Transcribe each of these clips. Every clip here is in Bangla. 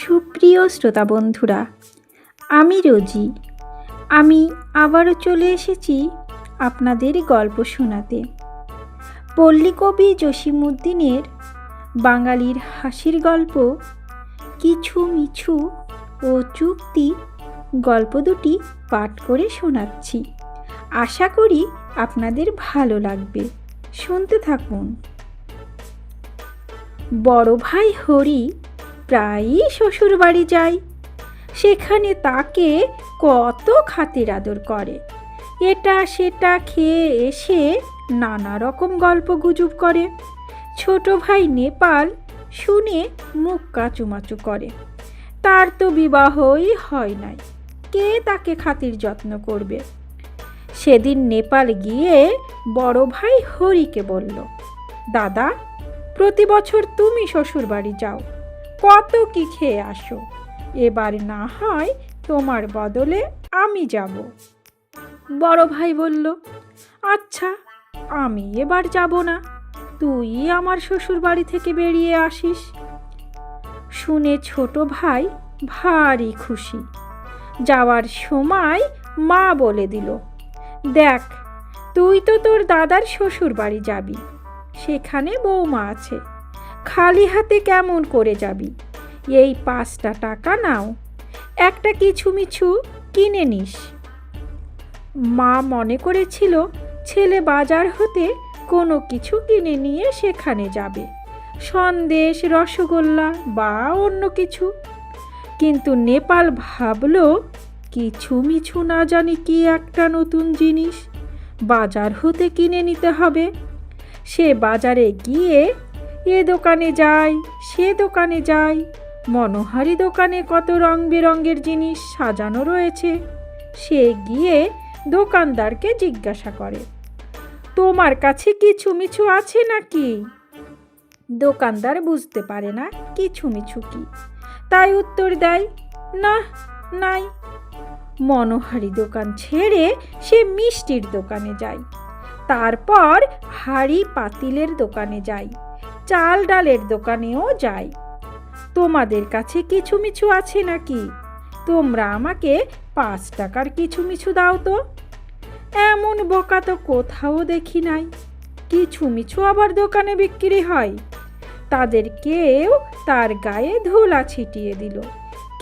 সুপ্রিয় শ্রোতা বন্ধুরা, আমি রোজি। আমি আবারও চলে এসেছি আপনাদের গল্প শোনাতে। পল্লীকবি জসিমুদ্দিনের বাঙালির হাসির গল্প, কিছু মিছু ও চুক্তি গল্প দুটি পাঠ করে শোনাচ্ছি। আশা করি আপনাদের ভালো লাগবে। শুনতে থাকুন। বড় ভাই হরি প্রায়ই শ্বশুর বাড়ি যায় সেখানে তাকে কত খাতির আদর করে। এটা সেটা খেয়ে এসে নানা রকম গল্প গুজব করে। ছোট ভাই নেপাল শুনে মুখ কাচুমাচু করে। তার তো বিবাহই হয় নাই। কে তাকে খাতির যত্ন করবে? সেদিন নেপাল গিয়ে বড় ভাই হরিকে বলল, দাদা, প্রতি বছর তুমি শ্বশুর বাড়ি যাও। কত কি খেয়ে আসো। এবার না হয় তোমার বদলে আমি যাব। বড় ভাই বলল আচ্ছা আমি এবার যাব না। তুই আমার শ্বশুর বাড়ি থেকে বেরিয়ে আসিস। শুনে ছোট ভাই ভারী খুশি। যাওয়ার সময় মা বলে দিল, দেখ, তুই তো তোর দাদার শ্বশুর বাড়ি যাবি। সেখানে বৌমা আছে। খালি হাতে কেমন করে যাবি? এই পাঁচটা টাকা নাও। একটা কিছু মিছু কিনে নিস। মা মনে করেছিল ছেলে বাজার হতে কোনো কিছু কিনে নিয়ে সেখানে যাবে। সন্দেশ, রসগোল্লা বা অন্য কিছু। কিন্তু নেপাল ভাবলো কিছু মিছু না জানি কি একটা নতুন জিনিস। বাজার হতে কিনে নিতে হবে। সে বাজারে গিয়ে এ দোকানে যাই, সে দোকানে যাই। মনোহারি দোকানে কত রং বেরঙের জিনিস সাজানো রয়েছে। সে গিয়ে দোকানদারকে জিজ্ঞাসা করে, তোমার কাছে কিছু মিছু আছে নাকি? দোকানদার বুঝতে পারে না, কিছু মিছু কি? তাই উত্তর দেয়, না, নাই। মনোহারি দোকান ছেড়ে সে মিষ্টির দোকানে যায়। তারপর হাড়ি পাতিলের দোকানে যাই চাল ডালের দোকানেও যাই। তোমাদের কাছে কিছু মিছু আছে নাকি? তোমরা আমাকে পাঁচ টাকার কিছু মিছু দাও তো। এমন বোকা তো কোথাও দেখি নাই। কিছু মিছু আবার দোকানে বিক্রি হয়। তাদের কেউ তার গায়ে ধুলা ছিটিয়ে দিল।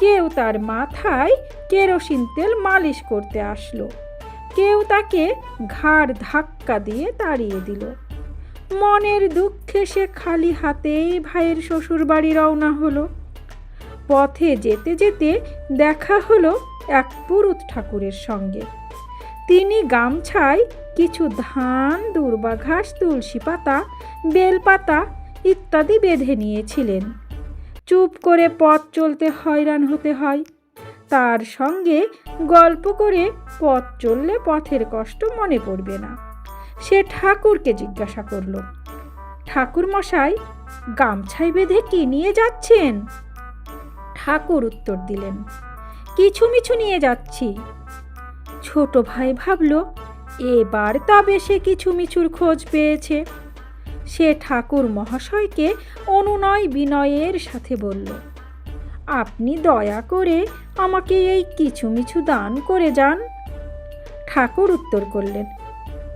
কেউ তার মাথায় কেরোসিন তেল মালিশ করতে আসলো। কেউ তাকে ঘাড় ধাক্কা দিয়ে তাড়িয়ে দিল। মনের দুঃখে সে খালি হাতেই ভাইয়ের শ্বশুর বাড়ি রওনা হলো। পথে যেতে যেতে দেখা হলো এক পুরুত ঠাকুরের সঙ্গে। তিনি গামছায় কিছু ধান, দুর্বা ঘাস, তুলসী পাতা, বেলপাতা ইত্যাদি বেঁধে নিয়েছিলেন। চুপ করে পথ চলতে হয়রান হতে হয়। তার সঙ্গে গল্প করে পথ চললে পথের কষ্ট মনে পড়বে না। সে ঠাকুরকে জিজ্ঞাসা করল ঠাকুর মশাই গামছাই বেঁধে কি নিয়ে যাচ্ছেন? ঠাকুর উত্তর দিলেন কিছু মিছু নিয়ে যাচ্ছি। ছোট ভাই ভাবল, এবার তবে সে কিছু মিছুর খোঁজ পেয়েছে। সে ঠাকুর মহাশয়কে অনুনয় বিনয়ের সাথে বলল, আপনি দয়া করে আমাকে এই কিছু মিছু দান করে যান। ঠাকুর উত্তর করলেন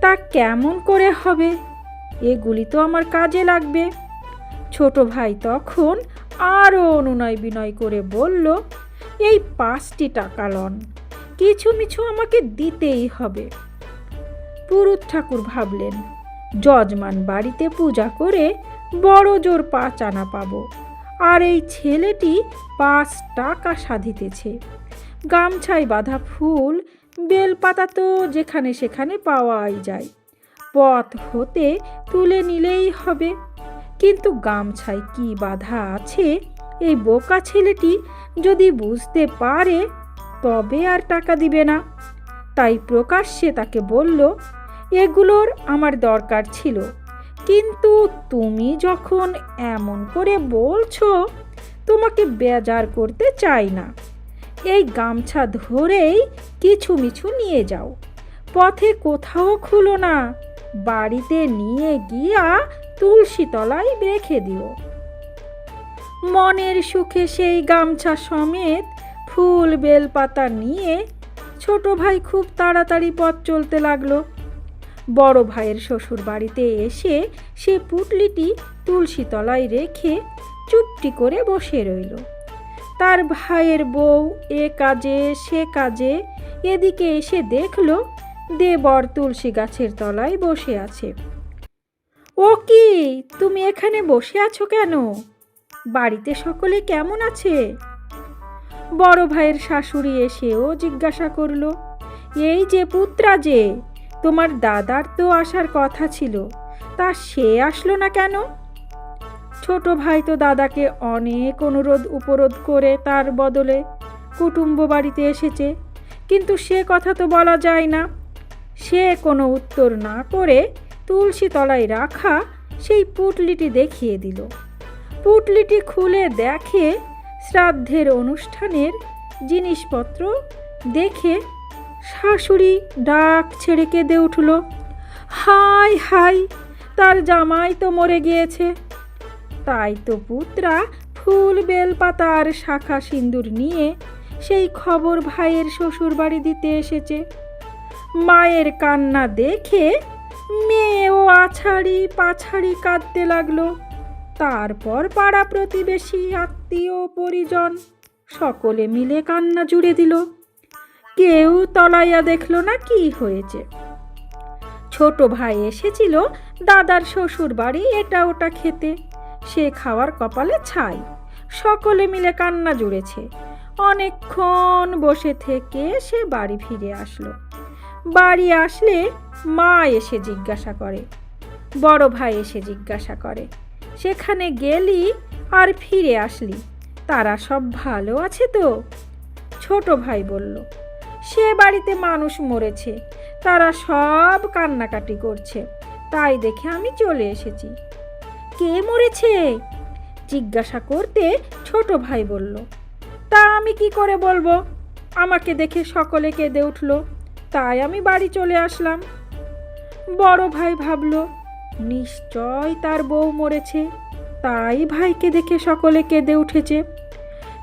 তা কেমন করে হবে? এগুলি তো আমার কাজে লাগবে। ছোট ভাই তখন আরও অনুনয় বিনয় করে বলল, এই পাঁচটি টাকা লন, কিছু মিছু আমাকে দিতেই হবে। পুরুত ঠাকুর ভাবলেন, যজমান বাড়িতে পূজা করে বড় জোর পাঁচ আনা পাবো, আর এই ছেলেটি পাঁচ টাকা সাধিতেছে। গামছায় বাঁধা ফুল বেলপাতা তো যেখানে সেখানে পাওয়াই যায়। পথ হতে তুলে নিলেই হবে। কিন্তু গামছায় কি বাধা আছে? এই বোকা ছেলেটি যদি বুঝতে পারে, তবে আর টাকা দিবে না। তাই প্রকাশ্যে তাকে বলল, এগুলোর আমার দরকার ছিল। কিন্তু তুমি যখন এমন করে বলছো, তোমাকে বেজার করতে চাই না। এই গামছা ধরেই কিছু মিছু নিয়ে যাও। পথে কোথাও খুলো না। বাড়িতে নিয়ে গিয়া তুলসী তলায় রেখে দিও। মনের সুখে সেই গামছা সমেত ফুল, বেলপাতা নিয়ে ছোট ভাই খুব তাড়াতাড়ি পথ চলতে লাগল। বড় ভাইয়ের শ্বশুর বাড়িতে এসে সে পুটলিটি তুলসী তলায় রেখে চুপটি করে বসে রইল। তার ভাইয়ের বউ এ কাজে, সে কাজে। এদিকে এসে দেখল দেবর তুলসী গাছের তলায় বসে আছে। ও কি, তুমি এখানে বসে আছো কেন? বাড়িতে সকলে কেমন আছে? বড় ভাইয়ের শাশুড়ি এসেও জিজ্ঞাসা করল, এই যে পুত্রা যে, তোমার দাদার তো আসার কথা ছিল, তা সে আসলো না কেন? ছোট ভাই তো দাদাকে অনেক অনুরোধ উপরোধ করে তার বদলে কুটুম্ব বাড়িতে এসেছে। কিন্তু সে কথা তো বলা যায় না। সে কোনো উত্তর না করে তুলসী তলায় রাখা সেই পুটলিটি দেখিয়ে দিল। পুটলিটি খুলে দেখে শ্রাদ্ধের অনুষ্ঠানের জিনিসপত্র দেখে শাশুড়ি ডাক ছেড়ে কেঁদে উঠল হাই হাই তার জামাই তো মরে গিয়েছে। তাই তো পুত্রা ফুল বেলপাতা আর শাখা সিন্দুর নিয়ে সেই খবর ভাইয়ের শ্বশুর বাড়ি দিতে এসেছে। মায়ের কান্না দেখে মেয়েও আছাড়ি পাছাড়ি কাঁদতে লাগল। তারপর পাড়া প্রতিবেশী, আত্মীয় পরিজন সকলে মিলে কান্না জুড়ে দিল। কেউ তলাইয়া দেখল না কি হয়েছে। ছোট ভাই এসেছিল, দাদার শ্বশুর বাড়ি এটা ওটা খেতে। সে খাওয়ার কপালে ছাই। সকলে মিলে কান্না জুড়েছে। অনেকক্ষণ বসে থেকে সে বাড়ি ফিরে আসলো। বাড়ি আসলে মা এসে জিজ্ঞাসা করে। বড় ভাই এসে জিজ্ঞাসা করে, সেখানে গেলি আর ফিরে আসলি? তারা সব ভালো আছে তো? ছোট ভাই বলল, সে বাড়িতে মানুষ মরেছে। তারা সব কান্নাকাটি করছে। তাই দেখে আমি চলে এসেছি। কে মরেছে? জিজ্ঞাসা করতে ছোট ভাই বলল, তা আমি কি করে বলব? আমাকে দেখে সকলে কেঁদে উঠল। তাই আমি বাড়ি চলে আসলাম। বড় ভাই ভাবল, নিশ্চয় তার বউ মরেছে। তাই ভাইকে দেখে সকলে কেঁদে উঠেছে।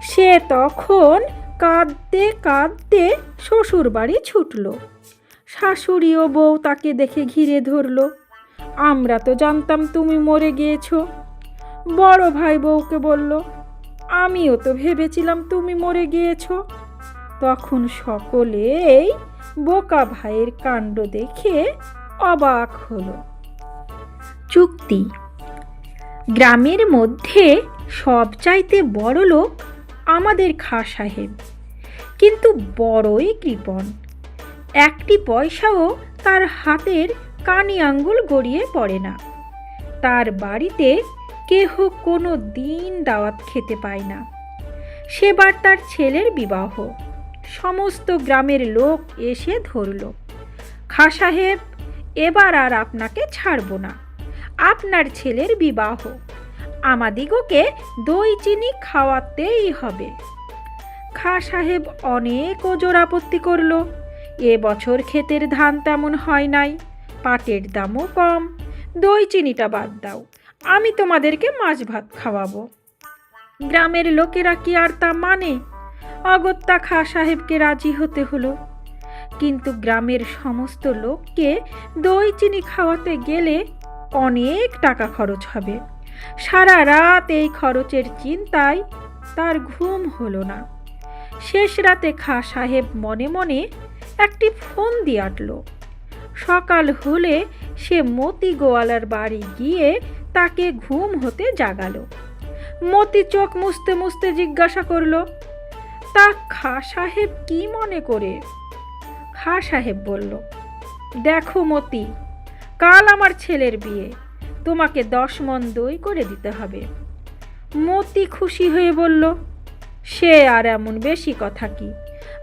সে তখন কাঁদতে কাঁদতে শ্বশুর বাড়ি ছুটল। শাশুড়ি ও বউ তাকে দেখে ঘিরে ধরলো। আমরা তো জানতাম তুমি মরে গিয়েছো। বড় ভাই বউকে বলল, আমিও তো ভেবেছিলাম তুমি মরে গিয়েছো। তখন সকলেই বোকা ভাইয়ের কাণ্ড দেখে অবাক হলো। চুক্তি। গ্রামের মধ্যে সবচাইতে বড় লোক আমাদের খা সাহেব, কিন্তু বড়ই কৃপণ। একটি পয়সাও তার হাতের কানি আঙ্গুল গড়িয়ে পড়ে না। তার বাড়িতে কেহ কোনো দিন দাওয়াত খেতে পায় না। সেবার তার ছেলের বিবাহ। সমস্ত গ্রামের লোক এসে ধরল। খা সাহেব, এবার আর আপনাকে ছাড়ব না। আপনার ছেলের বিবাহ। আমাদিগকে দই চিনি খাওয়াতেই হবে। খা সাহেব অনেক ওজোর আপত্তি করল। এ বছর ক্ষেতের ধান তেমন হয় নাই। পাটের দামও কম। দই চিনিটা বাদ দাও। আমি তোমাদেরকে মাছ ভাত খাওয়াবো। গ্রামের লোকেরা কি আর তা মানে? অগত্যা খা সাহেবকে রাজি হতে হলো। কিন্তু গ্রামের সমস্ত লোককে দই চিনি খাওয়াতে গেলে অনেক টাকা খরচ হবে। সারা রাত এই খরচের চিন্তায় তার ঘুম হলো না। শেষ রাতে খা সাহেব মনে মনে একটি ফোন দিয়ে আটলো। সকাল হলে সে মতি গোয়ালার বাড়ি গিয়ে তাকে ঘুম হতে জাগালো। মতি চোখ মুছতে মুছতে জিজ্ঞাসা করল, তা খা সাহেব কি মনে করে? খা সাহেব বলল, দেখো মতি, কাল আমার ছেলের বিয়ে, তোমাকে দশ মন দই করে দিতে হবে। মতি খুশি হয়ে বলল, সে আর এমন বেশি কথা কি?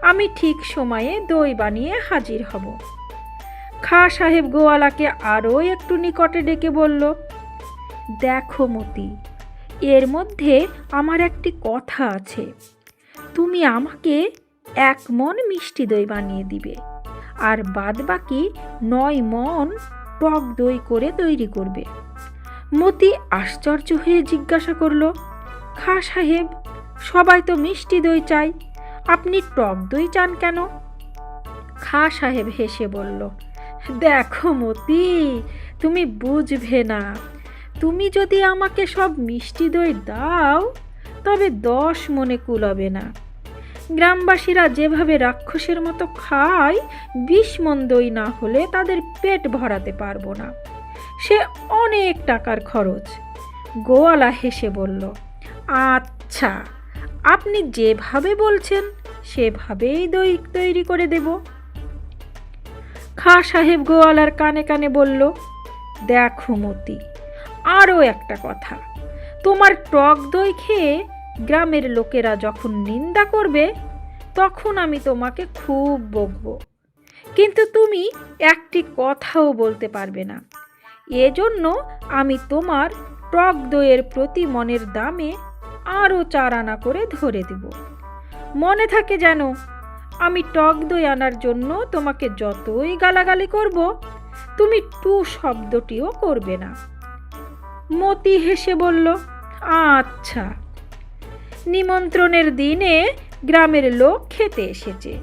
আমি ঠিক সময়ে দই বানিয়ে হাজির হব। খা সাহেব গোয়ালাকে আরও একটু নিকটে ডেকে বলল, দেখো মতি, এর মধ্যে আমার একটি কথা আছে। তুমি আমাকে এক মন মিষ্টি দই বানিয়ে দিবে, আর বাদ বাকি নয় মন টক দই করে তৈরি করবে। মতি আশ্চর্য হয়ে জিজ্ঞাসা করল, খা সাহেব, সবাই তো মিষ্টি দই চাই, আপনি টক দই চান কেন? খা সাহেব হেসে বলল দেখো মতি, তুমি বুঝবে না। তুমি যদি আমাকে সব মিষ্টি দই দাও, তবে দশ মনে কুলাবে না। গ্রামবাসীরা যেভাবে রাক্ষসের মতো খায়, বিষ মন দই না হলে তাদের পেট ভরাতে পারব না। সে অনেক টাকার খরচ। গোয়ালা হেসে বলল আচ্ছা আপনি যেভাবে বলছেন, সেভাবেই দই তৈরি করে দেব। খা সাহেব গোয়ালার কানে কানে বলল, দেখো মতি আরও একটা কথা। তোমার টক দই খেয়ে গ্রামের লোকেরা যখন নিন্দা করবে, তখন আমি তোমাকে খুব বকবো। কিন্তু তুমি একটি কথাও বলতে পারবে না। এজন্য আমি তোমার টক দইয়ের প্রতি মনের দামে আরও চার আনা করে ধরে দেব। মনে থাকে যেন আমি টক দই আনার জন্য তোমাকে যতই গালাগালি করব, তুমি টু শব্দটিও করবে না। মতি হেসে বলল আচ্ছা। নিমন্ত্রণের দিনে গ্রামের লোক খেতে এসেছে।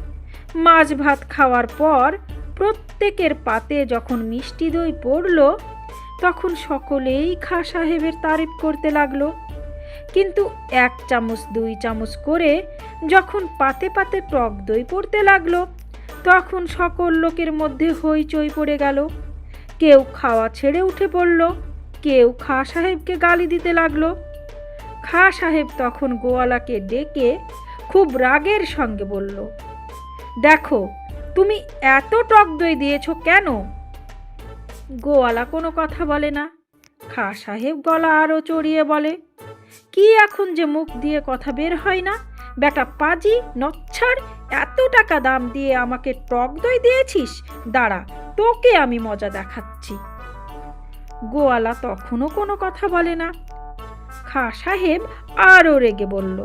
মাছ ভাত খাওয়ার পর প্রত্যেকের পাতে যখন মিষ্টি দই পড়ল, তখন সকলেই খা সাহেবের তারিফ করতে লাগল। কিন্তু এক চামচ, দুই চামচ করে যখন পাতে পাতে টক দই পড়তে লাগল, তখন সকল লোকের মধ্যে হইচই পড়ে গেল। কেউ খাওয়া ছেড়ে উঠে পড়ল, কেউ খা সাহেবকে গালি দিতে লাগল। খা সাহেব তখন গোয়ালাকে ডেকে খুব রাগের সঙ্গে বলল, দেখো, তুমি এত টক দই দিয়েছ কেন? গোয়ালা কোনো কথা বলে না। খা সাহেব গলা আরও চড়িয়ে বলে, কি এখন যে মুখ দিয়ে কথা বের হয় না? বেটা পাজি নচ্ছার এত টাকা দাম দিয়ে আমাকে টক দই দিয়েছিস? দাঁড়া, তোকে আমি মজা দেখাচ্ছি। গোয়ালা তখনও কোনো কথা বলে না। খা সাহেব আরও রেগে বলল,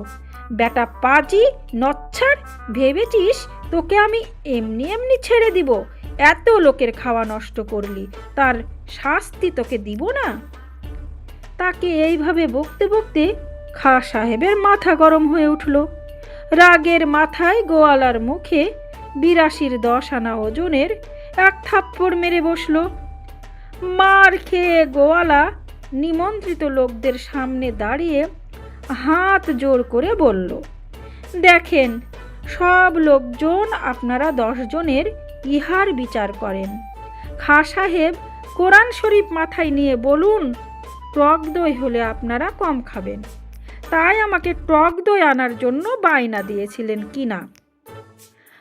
বেটা পাজি নচ্ছার ভেবেছিস তোকে আমি এমনি এমনি ছেড়ে দিব? এত লোকের খাওয়া নষ্ট করলি, তার শাস্তি তোকে দিব না? তাকে এইভাবে বকতে বকতে খা সাহেবের মাথা গরম হয়ে উঠল। রাগের মাথায় গোয়ালার মুখে বিরাশির দশ আনা ওজনের এক থাপ্পড় মেরে বসল। মার খেয়ে গোয়ালা নিমন্ত্রিত লোকদের সামনে দাঁড়িয়ে হাত জোর করে বলল, দেখেন, সব লোকজন আপনারা দশজনের ইহার বিচার করেন। খা সাহেব, কোরআন শরীফ মাথায় নিয়ে বলুন টক দই হলে আপনারা কম খাবেন। তাই আমাকে টক দই আনার জন্য বায়না দিয়েছিলেন কিনা?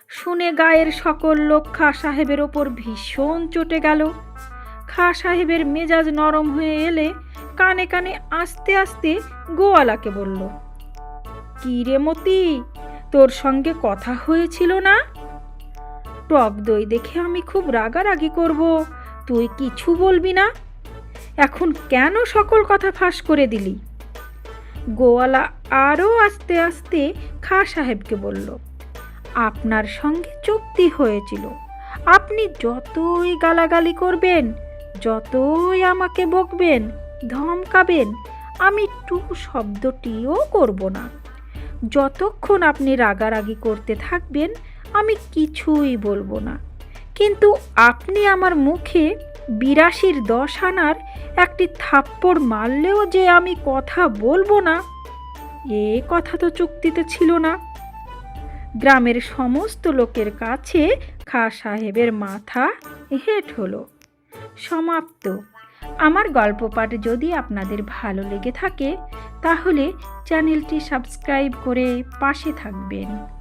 শুনে গায়ের সকল লোক খা সাহেবের ওপর ভীষণ চটে গেল। খা সাহেবের মেজাজ নরম হয়ে এলে কানে কানে আস্তে আস্তে গোয়ালাকে বলল, কি রে মতি, তোর সঙ্গে কথা হয়েছিল না? টক দই দেখে আমি খুব রাগারাগি করব, তুই কিছু বলবি না? এখন কেন সকল কথা ফাঁস করে দিলি? গোয়ালা আরও আস্তে আস্তে খা সাহেবকে বলল, আপনার সঙ্গে চুক্তি হয়েছিল। আপনি যতই গালাগালি করবেন, যতই আমাকে বকবেন, ধমকাবেন, আমি টু শব্দটিও করব না। যতক্ষণ আপনি রাগারাগি করতে থাকবেন, আমি কিছুই বলব না। কিন্তু আপনি আমার মুখে বিরাশির দশ আনার একটি থাপ্পড় মারলেও যে আমি কথা বলব না, এ কথা তো চুক্তিতে ছিল না। গ্রামের সমস্ত লোকের কাছে খা সাহেবের মাথা হেট হলো। সমাপ্ত। আমার গল্প পাঠ যদি আপনাদের ভালো লেগে থাকে, তাহলে চ্যানেলটি সাবস্ক্রাইব করে পাশে থাকবেন।